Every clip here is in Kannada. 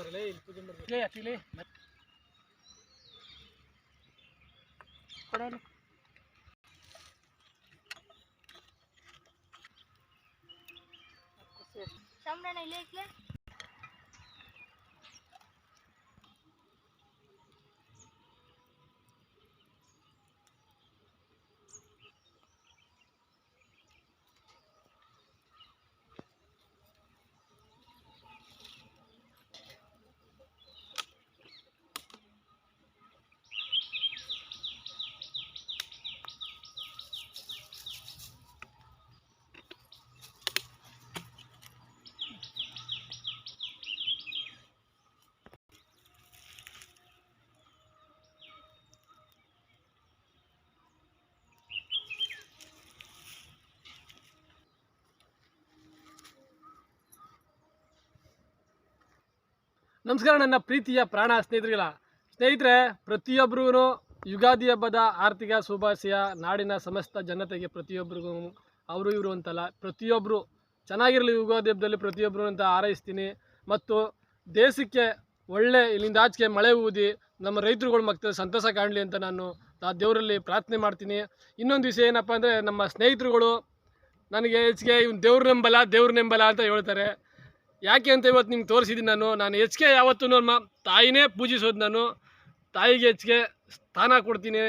ಮಾಡ್ತಾರಲ್ಲ ಇಲ್ಲಿ ಪೂಜೆ ಆ್ಯಕ್ಚುಲಿ ಕೊಡೋಲ್ಲ ಸಾಂಬ್ರಾಣ ಇಲ್ಲೇ. ನಮಸ್ಕಾರ ನನ್ನ ಪ್ರೀತಿಯ ಪ್ರಾಣ ಸ್ನೇಹಿತರಿಗಳ. ಸ್ನೇಹಿತರೆ, ಪ್ರತಿಯೊಬ್ಬರಿಗೂ ಯುಗಾದಿ ಹಬ್ಬದ ಆರ್ಥಿಕ ಶುಭಾಶಯ, ನಾಡಿನ ಸಮಸ್ತ ಜನತೆಗೆ ಪ್ರತಿಯೊಬ್ಬರಿಗೂ. ಅವರು ಇವರು ಅಂತಲ್ಲ ಪ್ರತಿಯೊಬ್ಬರು ಚೆನ್ನಾಗಿರಲಿ ಯುಗಾದಿ ಹಬ್ಬದಲ್ಲಿ ಪ್ರತಿಯೊಬ್ಬರು ಅಂತ ಹಾರೈಸ್ತೀನಿ. ಮತ್ತು ದೇಶಕ್ಕೆ ಒಳ್ಳೆ, ಇಲ್ಲಿಂದ ಆಚೆಗೆ ಮಳೆ ಊದಿ, ನಮ್ಮ ರೈತರುಗಳು ಮಕ್ಕಳು ಸಂತಸ ಕಾಣಲಿ ಅಂತ ನಾನು ಆ ದೇವರಲ್ಲಿ ಪ್ರಾರ್ಥನೆ ಮಾಡ್ತೀನಿ. ಇನ್ನೊಂದು ವಿಷಯ ಏನಪ್ಪ ಅಂದರೆ, ನಮ್ಮ ಸ್ನೇಹಿತರುಗಳು ನನಗೆ ಹೆಚ್ಚಿಗೆ ಇವ್ನು ದೇವ್ರ ನೆಂಬಲ ದೇವ್ರ ನೆಂಬಲ ಅಂತ ಹೇಳ್ತಾರೆ. ಯಾಕೆ ಅಂತ ಇವತ್ತು ನಿಮ್ಗೆ ತೋರಿಸಿದ್ದೀನಿ ನಾನು. ನಾನು ಹೆಚ್ಚಿಗೆ ಯಾವತ್ತೂ ನಮ್ಮ ತಾಯಿನೇ ಪೂಜಿಸೋದು ನಾನು. ತಾಯಿಗೆ ಹೆಚ್ಚಿಗೆ ಸ್ಥಾನ ಕೊಡ್ತೀನಿ.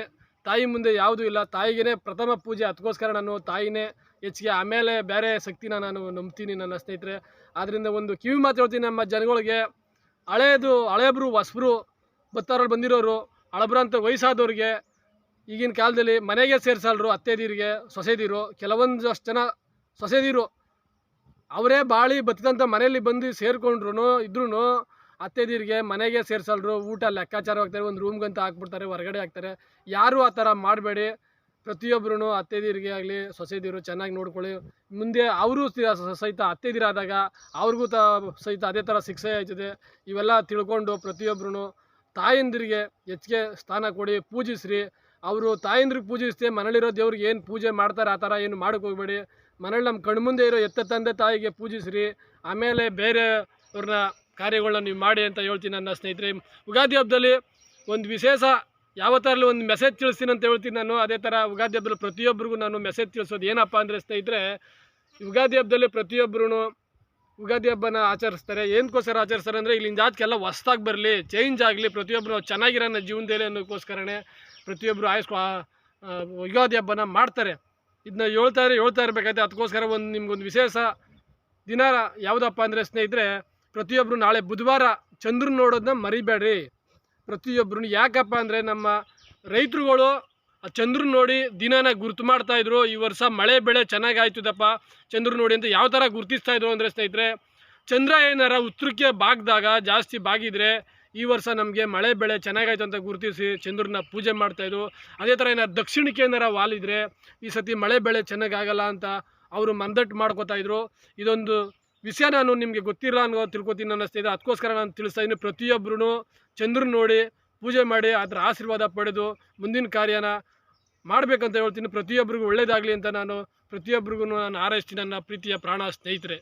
ತಾಯಿ ಮುಂದೆ ಯಾವುದೂ ಇಲ್ಲ. ತಾಯಿಗೇ ಪ್ರಥಮ ಪೂಜೆ ಅದಕ್ಕೋಸ್ಕರ ನಾನು ತಾಯಿನೇ ಹೆಚ್ಚಿಗೆ ಆಮೇಲೆ ಬೇರೆ ಶಕ್ತಿನ ನಾನು ನಂಬ್ತೀನಿ ನನ್ನ ಸ್ನೇಹಿತರೆ. ಆದ್ದರಿಂದ ಒಂದು ಕಿವಿ ಮಾತು ಹೇಳ್ತೀನಿ ನಮ್ಮ ಜನಗಳಿಗೆ. ಹಳೇದು ಹಳೇಬ್ರು, ಹೊಸಬ್ರು ಬತ್ತಾರಲ್ಲಿ ಬಂದಿರೋರು, ಹಳಬ್ರು ಅಂತ ವಯಸ್ಸಾದವ್ರಿಗೆ, ಈಗಿನ ಕಾಲದಲ್ಲಿ ಮನೆಗೆ ಸೇರಿಸಲ್ರು ಅತ್ತೆದೀರಿಗೆ, ಸೊಸೆದೀರು, ಕೆಲವೊಂದಷ್ಟು ಜನ ಸೊಸೆದೀರು ಅವರೇ ಬಾಳಿ ಬತ್ತಿದಂಥ ಮನೆಯಲ್ಲಿ ಬಂದು ಸೇರಿಕೊಂಡ್ರು ಇದ್ರೂ ಅತ್ತೆದೀರಿಗೆ ಮನೆಗೆ ಸೇರಿಸಲ್ರು, ಊಟ ಲೆಕ್ಕಾಚಾರ ಹಾಕ್ತಾರೆ ಒಂದು ರೂಮ್ಗಂತ ಹಾಕ್ಬಿಡ್ತಾರೆ, ಹೊರಗಡೆ ಹಾಕ್ತಾರೆ. ಯಾರೂ ಆ ಥರ ಮಾಡಬೇಡಿ. ಪ್ರತಿಯೊಬ್ಬರೂ ಅತ್ತೆದೀರಿಗೆ ಆಗಲಿ, ಸೊಸೆದಿರು ಚೆನ್ನಾಗಿ ನೋಡ್ಕೊಳ್ಳಿ. ಮುಂದೆ ಅವರು ಸಹಿತ ಅತ್ತೆದಿರಾದಾಗ ಅವ್ರಿಗೂ ತ, ಸಹಿತ ಅದೇ ಥರ ಶಿಕ್ಷೆ ಆಯ್ತದೆ. ಇವೆಲ್ಲ ತಿಳ್ಕೊಂಡು ಪ್ರತಿಯೊಬ್ಬರೂ ತಾಯಂದಿರಿಗೆ ಹೆಚ್ಚಿಗೆ ಸ್ಥಾನ ಕೊಡಿ, ಪೂಜಿಸ್ರಿ. ಅವರು ತಾಯಂದ್ರಿಗೆ ಪೂಜಿಸ್ತೆ ಮನೇಲಿರೋ ದೇವ್ರಿಗೆ ಏನು ಪೂಜೆ ಮಾಡ್ತಾರೆ, ಆ ಥರ ಏನು ಮಾಡೋಕ್ಕೆ ಹೋಗ್ಬೇಡಿ. ಮನೇಲಿ ನಮ್ಮ ಕಣ್ಮುಂದೆ ಇರೋ ಎತ್ತ ತಂದೆ ತಾಯಿಗೆ ಪೂಜಿಸ್ರಿ, ಆಮೇಲೆ ಬೇರೆ ಅವ್ರನ್ನ ಕಾರ್ಯಗಳನ್ನ ನೀವು ಮಾಡಿ ಅಂತ ಹೇಳ್ತೀನಿ ನನ್ನ ಸ್ನೇಹಿತರೆ. ಯುಗಾದಿ ಹಬ್ಬದಲ್ಲಿ ಒಂದು ವಿಶೇಷ ಯಾವತ್ತಾರಲಿ ಒಂದು ಮೆಸೇಜ್ ತಿಳಿಸ್ತೀನಿ ಅಂತ ಹೇಳ್ತೀನಿ ನಾನು. ಅದೇ ಥರ ಯುಗಾದಿ ಹಬ್ಬದಲ್ಲಿ ಪ್ರತಿಯೊಬ್ಬರಿಗೂ ನಾನು ಮೆಸೇಜ್ ತಿಳಿಸೋದು ಏನಪ್ಪ ಅಂದರೆ ಸ್ನೇಹಿತರೆ ಯುಗಾದಿ ಹಬ್ಬದಲ್ಲಿ ಪ್ರತಿಯೊಬ್ಬರೂ ಯುಗಾದಿ ಹಬ್ಬನ ಆಚರಿಸ್ತಾರೆ. ಏನಕ್ಕೋಸ್ಕರ ಆಚರಿಸ್ತಾರೆ ಅಂದರೆ ಇಲ್ಲಿಂದ ಜಾತಿಗೆಲ್ಲ ಹೊಸ್ದಾಗಿ ಬರಲಿ ಚೇಂಜ್ ಆಗಲಿ, ಪ್ರತಿಯೊಬ್ಬರು ಚೆನ್ನಾಗಿರೋಣ ಜೀವನದಲ್ಲಿ ಅನ್ನೋಕ್ಕೋಸ್ಕರನೇ ಪ್ರತಿಯೊಬ್ಬರು ಆಯಸ್ಕೊ ಯುಗಾದಿ ಹಬ್ಬನ ಮಾಡ್ತಾರೆ. ಇದನ್ನ ಹೇಳ್ತಾ ಇರೋ, ಹೇಳ್ತಾ ಇರಬೇಕಾಯ್ತು ಅದಕ್ಕೋಸ್ಕರ ಒಂದು ನಿಮ್ಗೊಂದು ವಿಶೇಷ ದಿನ ಯಾವುದಪ್ಪ ಅಂದರೆ ಸ್ನೇಹಿತರೆ ಪ್ರತಿಯೊಬ್ಬರು ನಾಳೆ ಬುಧವಾರ ಚಂದ್ರನ ನೋಡೋದನ್ನ ಮರಿಬೇಡ್ರಿ. ಪ್ರತಿಯೊಬ್ಬರು ಯಾಕಪ್ಪ ಅಂದರೆ ನಮ್ಮ ರೈತರುಗಳು ಆ ಚಂದ್ರನ ನೋಡಿ ದಿನನ ಗುರ್ತು ಮಾಡ್ತಾ ಇದ್ರು. ಈ ವರ್ಷ ಮಳೆ ಬೆಳೆ ಚೆನ್ನಾಗಿ ಆಯ್ತದಪ್ಪ ಚಂದ್ರ ನೋಡಿ ಅಂತ ಯಾವ ಥರ ಗುರ್ತಿಸ್ತಾ ಇದ್ರು ಅಂದರೆ ಸ್ನೇಹಿತರೆ, ಚಂದ್ರ ಏನಾರ ಉತ್ತರಕ್ಕೆ ಬಾಗ್ದಾಗ ಜಾಸ್ತಿ ಬಾಗಿದ್ರೆ ಈ ವರ್ಷ ನಮಗೆ ಮಳೆ ಬೆಳೆ ಚೆನ್ನಾಗಾಯ್ತು ಅಂತ ಗುರುತಿಸಿ ಚಂದ್ರನ ಪೂಜೆ ಮಾಡ್ತಾಯಿದ್ರು ಅದೇ ಥರ ಏನಾರು ದಕ್ಷಿಣಕ್ಕೆ ಏನಾರ ವಾಲಿದ್ರೆ ಈ ಸತಿ ಮಳೆ ಬೆಳೆ ಚೆನ್ನಾಗಾಗಲ್ಲ ಅಂತ ಅವರು ಮಂದಟ್ಟು ಮಾಡ್ಕೋತಾ ಇದ್ರು. ಇದೊಂದು ವಿಷಯ ನಾನು ನಿಮಗೆ ಗೊತ್ತಿಲ್ಲ ಅನ್ನೋ ತಿಳ್ಕೊತೀನಿ ಅನ್ನಿಸ್ತಿದೆ ಅದಕ್ಕೋಸ್ಕರ ನಾನು ತಿಳಿಸ್ತಾ ಇದ್ದೀನಿ ಪ್ರತಿಯೊಬ್ಬರೂ ಚಂದ್ರನ ನೋಡಿ ಪೂಜೆ ಮಾಡಿ ಅದರ ಆಶೀರ್ವಾದ ಪಡೆದು ಮುಂದಿನ ಕಾರ್ಯನ ಮಾಡಬೇಕಂತ ಹೇಳ್ತೀನಿ. ಪ್ರತಿಯೊಬ್ಬರಿಗೂ ಒಳ್ಳೇದಾಗಲಿ ಅಂತ ನಾನು ಪ್ರತಿಯೊಬ್ಬರಿಗೂ ನಾನು ಆರೈಸ್ತೀನಿ ನನ್ನ ಪ್ರೀತಿಯ ಪ್ರಾಣ ಸ್ನೇಹಿತರೆ.